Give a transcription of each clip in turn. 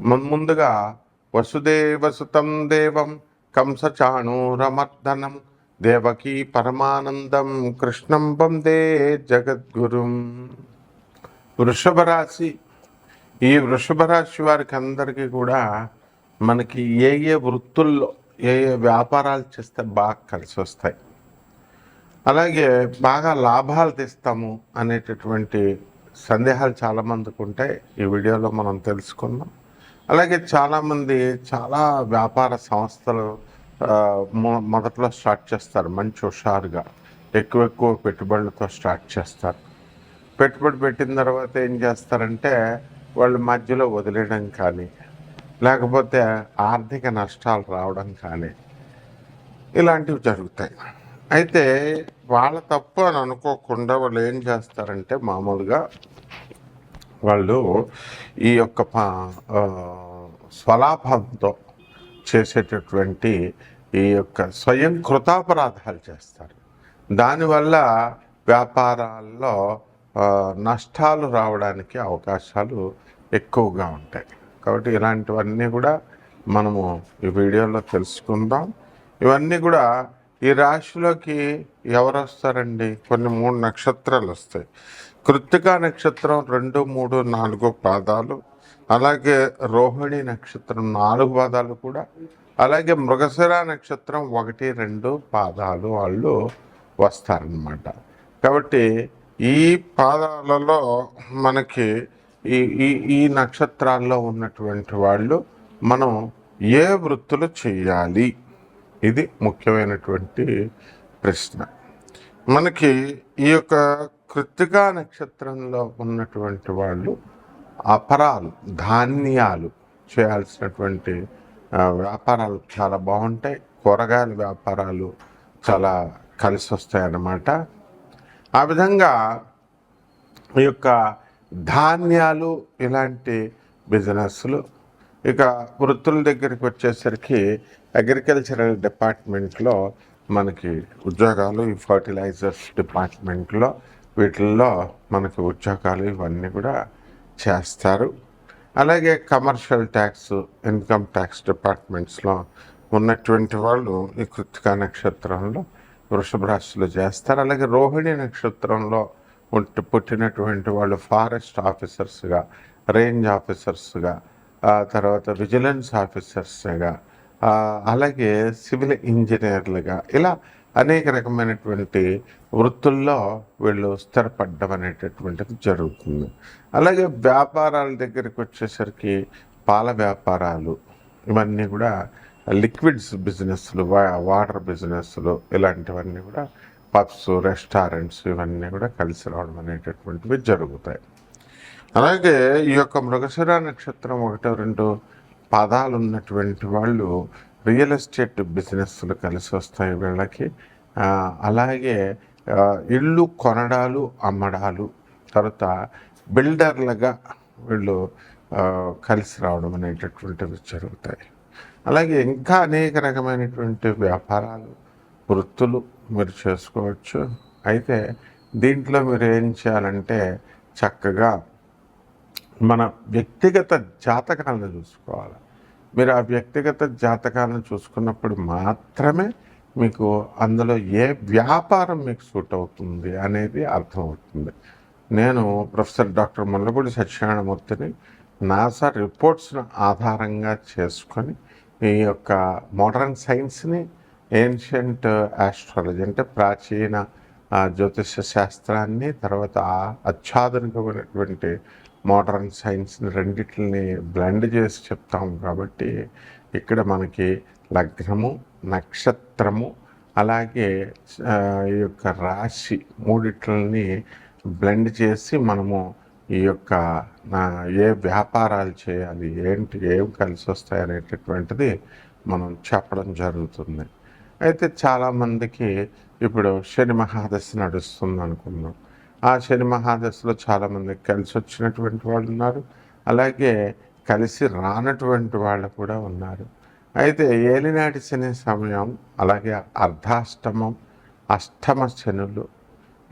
ముందుగా వసుదేవసుతం దేవం కంసచాణూరమర్దనం దేవకీ పరమానందం కృష్ణం వందే జగద్గురుం. వృషభ రాశి ఈ వృషభ రాశి వారికి అందరికీ కూడా మనకి ఏ ఏ వృత్తుల్లో ఏ ఏ వ్యాపారాలు చేస్తే బాగా కలిసి వస్తాయి. అలాగే బాగా లాభాలు తెస్తాము అనేటటువంటి సందేహాలు చాలామందికి ఉంటాయి. ఈ వీడియోలో మనం తెలుసుకుందాం. అలాగే చాలామంది చాలా వ్యాపార సంస్థలు మొ- మొదట్లో స్టార్ట్ చేస్తారు. మంచి హుషారుగా. ఎక్కువ ఎక్కువ పెట్టుబడులతో స్టార్ట్ చేస్తారు. పెట్టుబడి పెట్టిన తర్వాత ఏం చేస్తారంటే వాళ్ళు మధ్యలో వదిలేయడం కానీ లేకపోతే ఆర్థిక నష్టాలు రావడం కానీ ఇలాంటివి జరుగుతాయి. అయితే వాళ్ళ తప్పు అని అనుకోకుండా వాళ్ళు ఏం చేస్తారంటే మామూలుగా వాళ్ళు ఈ యొక్క స్వలాభంతో చేసేటటువంటి ఈ యొక్క స్వయం కృతాపరాధాలు చేస్తారు. దానివల్ల వ్యాపారాల్లో నష్టాలు రావడానికి అవకాశాలు ఎక్కువగా ఉంటాయి. కాబట్టి ఇలాంటివన్నీ కూడా మనము ఈ వీడియోలో తెలుసుకుందాం. ఇవన్నీ కూడా ఈ రాశిలోకి ఎవరు వస్తారండి కొన్ని మూడు నక్షత్రాలు వస్తాయి కృత్తికా నక్షత్రం రెండు మూడు నాలుగు పాదాలు. అలాగే రోహిణి నక్షత్రం నాలుగు పాదాలు కూడా. అలాగే మృగశిర నక్షత్రం ఒకటి రెండు పాదాలు వాళ్ళు వస్తారనమాట కాబట్టి ఈ పాదాలలో మనకి ఈ ఈ ఈ నక్షత్రాల్లో ఉన్నటువంటి వాళ్ళు మనం ఏ వృత్తులు చేయాలి? ఇది ముఖ్యమైనటువంటి ప్రశ్న. మనకి ఈ యొక్క కృత్తికా నక్షత్రంలో ఉన్నటువంటి వాళ్ళు అపరాలు ధాన్యాలు చేయాల్సినటువంటి వ్యాపారాలు చాలా బాగుంటాయి. కూరగాయల వ్యాపారాలు చాలా కలిసి వస్తాయి అన్నమాట ఆ విధంగా ఈ యొక్క ధాన్యాలు ఇలాంటి బిజినెస్లు ఇక వృత్తుల దగ్గరికి వచ్చేసరికి అగ్రికల్చరల్ డిపార్ట్మెంట్లో మనకి ఉద్యోగాలు ఈ ఫర్టిలైజర్స్ డిపార్ట్మెంట్లో వీటిల్లో మనకి ఉద్యోగాలు ఇవన్నీ కూడా చేస్తారు. అలాగే కమర్షియల్ ట్యాక్స్ ఇన్కమ్ ట్యాక్స్ డిపార్ట్మెంట్స్లో ఉన్నటువంటి వాళ్ళు ఈ కృతికా నక్షత్రంలో వృషభ రాశిలో చేస్తారు. అలాగే రోహిణి నక్షత్రంలో పుట్టినటువంటి వాళ్ళు ఫారెస్ట్ ఆఫీసర్స్గా రేంజ్ ఆఫీసర్స్గా ఆ తర్వాత విజిలెన్స్ ఆఫీసర్స్గా అలాగే సివిల్ ఇంజనీర్లుగా ఇలా అనేక రకమైనటువంటి వృత్తుల్లో వీళ్ళు స్థిరపడ్డం అనేటటువంటిది జరుగుతుంది. అలాగే వ్యాపారాల దగ్గరికి వచ్చేసరికి పాల వ్యాపారాలు ఇవన్నీ కూడా లిక్విడ్స్ బిజినెస్లు వా- వాటర్ బిజినెస్లు ఇలాంటివన్నీ కూడా పబ్స్ రెస్టారెంట్స్ ఇవన్నీ కూడా కలిసి రావడం అనేటటువంటివి జరుగుతాయి. అలాగే ఈ యొక్క మృగశిర నక్షత్రం ఒకటో రెండు పదాలు ఉన్నటువంటి వాళ్ళు రియల్ ఎస్టేట్ బిజినెస్లు కలిసి వస్తాయి వీళ్ళకి. అలాగే ఇళ్ళు కొనడాలు అమ్మడాలు తర్వాత బిల్డర్లుగా వీళ్ళు కలిసి రావడం అనేటటువంటివి జరుగుతాయి. అలాగే ఇంకా అనేక రకమైనటువంటి వ్యాపారాలు వృత్తులు మీరు చేసుకోవచ్చు. అయితే దీంట్లో మీరు ఏం చేయాలంటే చక్కగా మన వ్యక్తిగత జాతకాలను చూసుకోవాలి. మీరు ఆ వ్యక్తిగత జాతకాలను చూసుకున్నప్పుడు మాత్రమే మీకు అందులో ఏ వ్యాపారం మీకు సూట్ అవుతుంది అనేది అర్థమవుతుంది. నేను ప్రొఫెసర్ డాక్టర్ ముల్లపూడి సత్యనారాయణమూర్తిని నాసా రిపోర్ట్స్ను ఆధారంగా చేసుకొని ఈ యొక్క మోడర్న్ సైన్స్ని ఏన్షియంట్ ఆస్ట్రాలజీ అంటే ప్రాచీన జ్యోతిష శాస్త్రాన్ని తర్వాత అత్యాధునికమైనటువంటి మోడర్న్ సైన్స్ రెండిటిని బ్లెండ్ చేసి చెప్తాము కాబట్టి ఇక్కడ మనకి లగ్నము నక్షత్రము అలాగే ఈ యొక్క రాశి మూడిట్లని బ్లెండ్ చేసి మనము ఈ యొక్క నా ఏ వ్యాపారాలు చేయాలి ఏంటి ఏం కలిసి వస్తాయి అనేటటువంటిది మనం చెప్పడం జరుగుతుంది. అయితే చాలామందికి ఇప్పుడు శని మహాదశ నడుస్తుంది అనుకున్నాం ఆ శని మహాదశలో చాలామంది కలిసి వచ్చినటువంటి వాళ్ళు ఉన్నారు. అలాగే కలిసి రానటువంటి వాళ్ళు కూడా ఉన్నారు. అయితే ఏలినాటి శని సమయం అలాగే అర్ధాష్టమం అష్టమ శనులు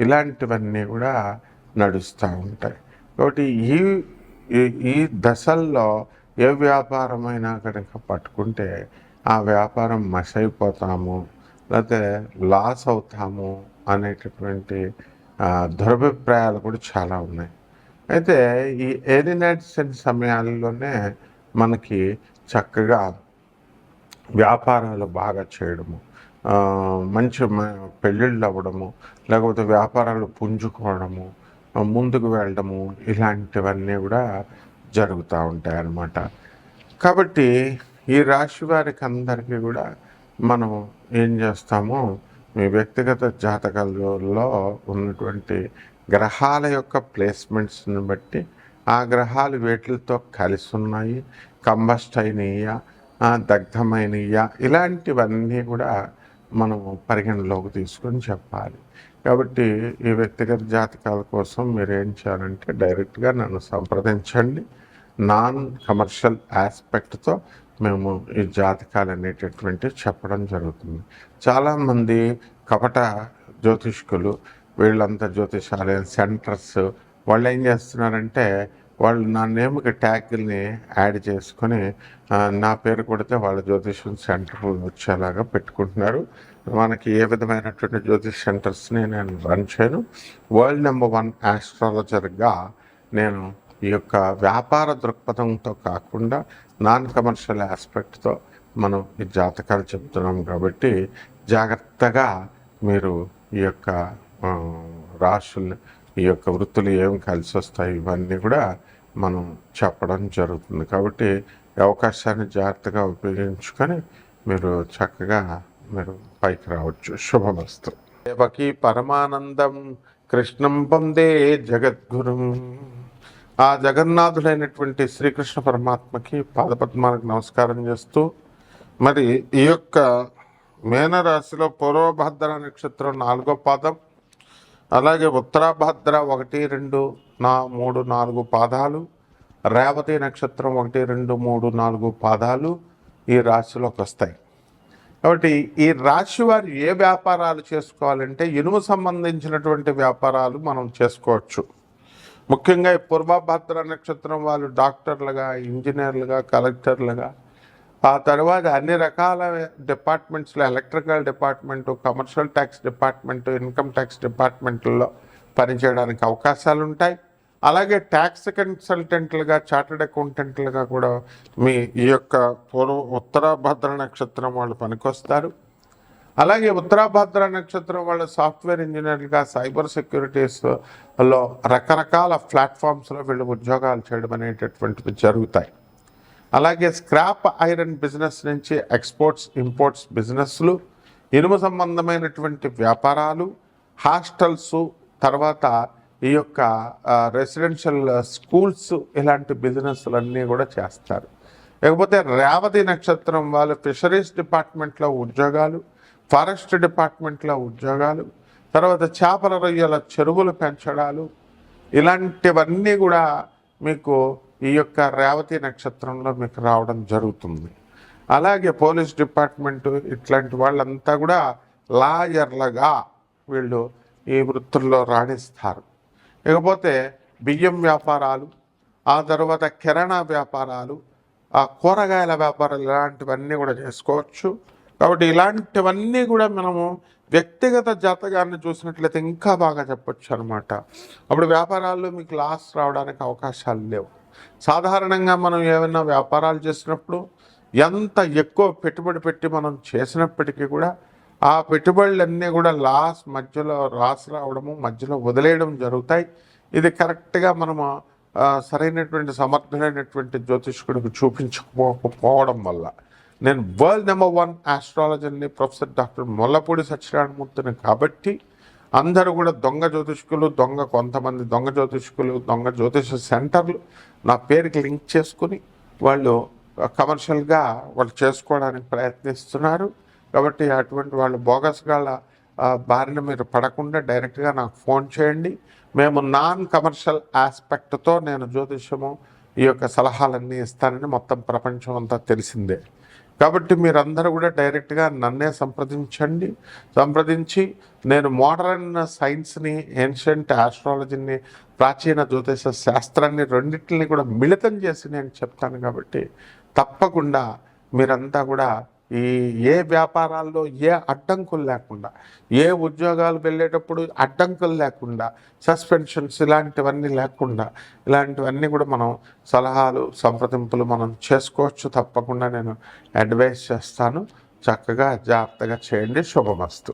ఇలాంటివన్నీ కూడా నడుస్తూ ఉంటాయి. కాబట్టి ఈ ఈ- దశల్లో ఏ వ్యాపారమైనా కనుక పట్టుకుంటే ఆ వ్యాపారం మసైపోతాము లేకపోతే లాస్ అవుతాము అనేటటువంటి దురభిప్రాయాలు కూడా చాలా ఉన్నాయి. అయితే ఈ ఏలినట్స్ సమయాల్లోనే మనకి చక్కగా వ్యాపారాలు బాగా చేయడము మంచి పెళ్ళిళ్ళు అవ్వడము లేకపోతే వ్యాపారాలు పుంజుకోవడము ముందుకు వెళ్ళడము ఇలాంటివన్నీ కూడా జరుగుతూ ఉంటాయి అన్నమాట. కాబట్టి ఈ రాశి వారికి అందరికీ కూడా మనం ఏం చేస్తామో? మీ వ్యక్తిగత జాతకాలలో ఉన్నటువంటి గ్రహాల యొక్క ప్లేస్మెంట్స్ని బట్టి ఆ గ్రహాలు వేటితో కలిసి ఉన్నాయి. కంబస్ట్ అయినయ్యా దగ్ధమైనయ్యా ఇలాంటివన్నీ కూడా మనము పరిగణలోకి తీసుకొని చెప్పాలి. కాబట్టి ఈ వ్యక్తిగత జాతకాల కోసం మీరు ఏం చేయాలంటే డైరెక్ట్గా నన్ను సంప్రదించండి. నాన్ కమర్షియల్ ఆస్పెక్ట్తో మేము ఈ జాతకాలు అనేటటువంటి చెప్పడం జరుగుతుంది. చాలామంది కపట జ్యోతిష్కులు వీళ్ళంతా జ్యోతిషాలయం సెంటర్స్ వాళ్ళు ఏం చేస్తున్నారంటే వాళ్ళు నా నేమ్కి ట్యాగ్ని యాడ్ చేసుకొని నా పేరు కొడితే వాళ్ళ జ్యోతిషం సెంటర్ వచ్చేలాగా పెట్టుకుంటున్నారు. మనకి ఏ విధమైనటువంటి జ్యోతిష్ సెంటర్స్ని నేను రన్ చేయను. వరల్డ్ నెంబర్ వన్ ఆస్ట్రాలజర్గా నేను ఈ యొక్క వ్యాపార దృక్పథంతో కాకుండా నాన్ కమర్షియల్ ఆస్పెక్ట్తో మనం ఈ జాతకాలు చెప్తున్నాం కాబట్టి జాగ్రత్తగా మీరు ఈ యొక్క రాశులు ఈ యొక్క వృత్తులు ఏమి కలిసి వస్తాయి ఇవన్నీ కూడా మనం చెప్పడం జరుగుతుంది. కాబట్టి అవకాశాన్ని జాగ్రత్తగా ఉపయోగించుకొని మీరు చక్కగా మీరు పైకి రావచ్చు. శుభమస్తు. దేవకి పరమానందం కృష్ణం పొందే జగద్గురు. ఆ జగన్నాథుడైనటువంటి శ్రీకృష్ణ పరమాత్మకి పాదపద్మాలకు నమస్కారం చేస్తూ మరి ఈ యొక్క మేనరాశిలో పూర్వభద్ర నక్షత్రం నాలుగో పాదం అలాగే ఉత్తరాభద్ర ఒకటి రెండు నా మూడు నాలుగు పాదాలు రేవతి నక్షత్రం ఒకటి రెండు మూడు నాలుగు పాదాలు ఈ రాశిలోకి వస్తాయి. కాబట్టి ఈ రాశి వారు ఏ వ్యాపారాలు చేసుకోవాలంటే ఇనుము సంబంధించినటువంటి వ్యాపారాలు మనం చేసుకోవచ్చు. ముఖ్యంగా ఈ పూర్వభద్ర నక్షత్రం వాళ్ళు డాక్టర్లుగా ఇంజనీర్లుగా కలెక్టర్లుగా. ఆ తర్వాత అన్ని రకాల డిపార్ట్మెంట్స్లో electrical department commercial tax department income tax డిపార్ట్మెంట్లో పనిచేయడానికి అవకాశాలు ఉంటాయి అలాగే ట్యాక్స్ కన్సల్టెంట్లుగా చార్టెడ్ అకౌంటెంట్లుగా కూడా మీ ఈ యొక్క పూర్వ ఉత్తరాభద్ర నక్షత్రం వాళ్ళు పనికొస్తారు. అలాగే ఉత్తరాభద్ర నక్షత్రం వాళ్ళ సాఫ్ట్వేర్ ఇంజనీర్లుగా సైబర్ సెక్యూరిటీస్లో రకరకాల ప్లాట్ఫామ్స్లో వీళ్ళు ఉద్యోగాలు చేయడం అనేటటువంటివి జరుగుతాయి. అలాగే స్క్రాప్ ఐరన్ బిజినెస్ నుంచి ఎక్స్పోర్ట్స్ ఇంపోర్ట్స్ బిజినెస్లు ఇనుము సంబంధమైనటువంటి వ్యాపారాలు హాస్టల్స్ తర్వాత ఈ యొక్క రెసిడెన్షియల్ స్కూల్స్ ఇలాంటి బిజినెస్లన్నీ కూడా చేస్తారు. లేకపోతే రేవతి నక్షత్రం వాళ్ళు ఫిషరీస్ డిపార్ట్మెంట్లో ఉద్యోగాలు ఫారెస్ట్ డిపార్ట్మెంట్లో ఉద్యోగాలు తర్వాత చేపల రొయ్యల చెరువులు పెంచడాలు ఇలాంటివన్నీ కూడా మీకు ఈ యొక్క రేవతి నక్షత్రంలో మీకు రావడం జరుగుతుంది. అలాగే పోలీస్ డిపార్ట్మెంటు ఇట్లాంటి వాళ్ళంతా కూడా లాయర్లుగా వీళ్ళు ఈ వృత్తుల్లో రాణిస్తారు. ఇకపోతే బియ్యం వ్యాపారాలు ఆ తర్వాత కిరాణా వ్యాపారాలు ఆ కూరగాయల వ్యాపారాలు ఇలాంటివన్నీ కూడా చేసుకోవచ్చు. కాబట్టి ఇలాంటివన్నీ కూడా మనము వ్యక్తిగత జాతకాన్ని చూసినట్లయితే ఇంకా బాగా చెప్పొచ్చు అనమాట అప్పుడు వ్యాపారాల్లో మీకు లాస్ రావడానికి అవకాశాలు లేవు. సాధారణంగా మనం ఏమైనా వ్యాపారాలు చేసినప్పుడు ఎంత ఎక్కువ పెట్టుబడి పెట్టి మనం చేసినప్పటికీ కూడా ఆ పెట్టుబడులన్నీ కూడా లాస్ మధ్యలో లాస్ రావడము మధ్యలో వదిలేయడం జరుగుతాయి. ఇది కరెక్ట్గా మనము సరైనటువంటి సమర్థులైనటువంటి జ్యోతిష్కుడికి చూపించకపోవడం వల్ల. నేను వరల్డ్ నెంబర్ వన్ ఆస్ట్రాలజర్ని ప్రొఫెసర్ డాక్టర్ మొల్లపూడి సత్యనారాయణమూర్తిని కాబట్టి అందరూ కూడా దొంగ జ్యోతిష్కులు దొంగ కొంతమంది దొంగ జ్యోతిష్కులు దొంగ జ్యోతిష సెంటర్లు నా పేరుకి లింక్ చేసుకుని వాళ్ళు కమర్షియల్గా వాళ్ళు చేసుకోవడానికి ప్రయత్నిస్తున్నారు. కాబట్టి అటువంటి వాళ్ళు బోగస్గాళ్ళ ఆ, బారిన మీరు పడకుండా డైరెక్ట్గా నాకు ఫోన్ చేయండి. మేము నాన్ కమర్షియల్ ఆస్పెక్ట్తో నేను జ్యోతిష్యము ఈ యొక్క సలహాలన్నీ ఇస్తానని మొత్తం ప్రపంచం అంతా తెలిసిందే. కాబట్టి మీరందరూ కూడా డైరెక్ట్గా నన్నే సంప్రదించండి. సంప్రదించి నేను మోడర్న్ సైన్స్ని ఏన్షియంట్ ఆస్ట్రాలజీని ప్రాచీన జ్యోతిష శాస్త్రాన్ని రెండింటిని కూడా మిళితం చేసి నేను చెప్తాను కాబట్టి తప్పకుండా మీరంతా కూడా ఈ ఏ వ్యాపారాల్లో ఏ అడ్డంకులు లేకుండా ఏ ఉద్యోగాలు వెళ్ళేటప్పుడు అడ్డంకులు లేకుండా సస్పెన్షన్స్ ఇలాంటివన్నీ లేకుండా ఇలాంటివన్నీ కూడా మనం సలహాలు సంప్రదింపులు మనం చేసుకోవచ్చు తప్పకుండా నేను అడ్వైస్ చేస్తాను. చక్కగా జాగ్రత్తగా చేయండి. శుభమస్తు.